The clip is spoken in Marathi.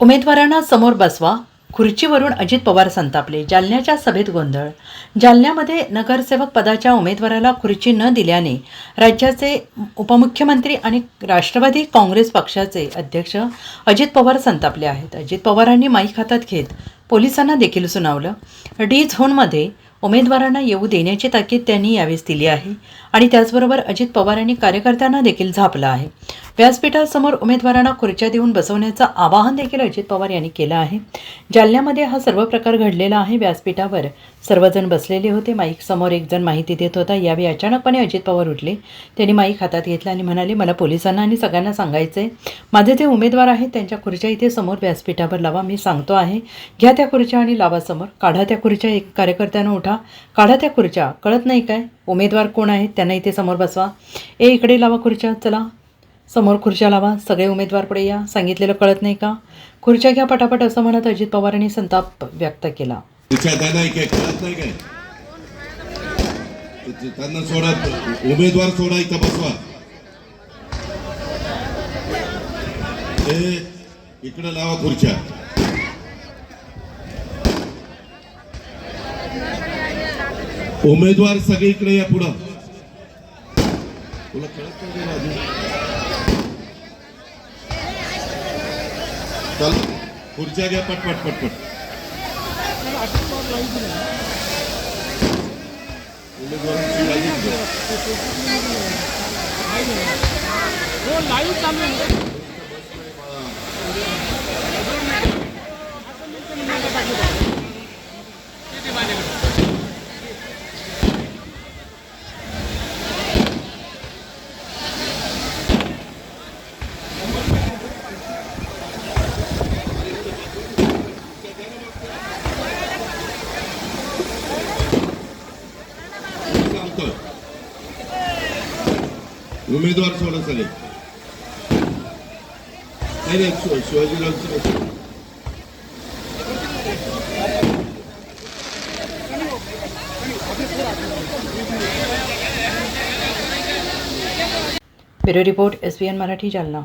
उमेदवारांना समोर बसवा खुर्चीवरून अजित पवार संतापले जालन्याच्या सभेत गोंधळ. जालन्यामध्ये नगरसेवक पदाच्या उमेदवाराला खुर्ची न दिल्याने राज्याचे उपमुख्यमंत्री आणि राष्ट्रवादी काँग्रेस पक्षाचे अध्यक्ष अजित पवार संतापले आहेत. अजित पवारांनी माईक हातात घेत पोलिसांना देखील सुनावलं. डी झोनमध्ये उमेदवारांना येऊ देण्याची ताकीद त्यांनी यावेळेस दिली आहे आणि त्याचबरोबर अजित पवार यांनी कार्यकर्त्यांना देखील झापलं आहे. व्यासपीठासमोर उमेदवारांना खुर्च्या देऊन बसवण्याचं आवाहन देखील अजित पवार यांनी केलं आहे. जालन्यामध्ये हा सर्व प्रकार घडलेला आहे. व्यासपीठावर सर्वजण बसलेले होते. माईक समोर एक जण माहिती देत होता. यावेळी अचानकपणे अजित पवार उठले. त्यांनी माईक हातात घेतला आणि म्हणाले मला पोलिसांना आणि सगळ्यांना सांगायचं आहे माझे जे उमेदवार आहेत त्यांच्या खुर्च्या इथे समोर व्यासपीठावर लावा. मी सांगतो आहे. घ्या त्या खुर्च्या आणि लावा समोर. काढा त्या खुर्च्या. एक कार्यकर्त्यानं उठा. काढा त्या खुर्च्या. कळत नाही काय? उमेदवार कोण आहेत? त्यांना इथे समोर बसवा. ए इकडे लावा खुर्च्या. चला. समोर खुर्च्या लावा सगळे उमेदवार पुढे या सांगितलेलं कळत नाही का? खुर्च्या घ्या पटापट असं म्हणत अजित पवारांनी संताप व्यक्त केला. त्यांना सोडा उमेदवार सोडा इथं बसवा. इकडे लावा खुर्च्या. उमेदवार सगळीकडे या पुढं. तुला कळत नाही चल खुर्च्या घ्या पटपट पटपट उमेदवारांची यादी घ्या. हो लाईव्ह चालू आहे उमेदवार सोडा सगळे नाही नाही Shiv- Shivajirao bureau report S B N Marathi Jalna.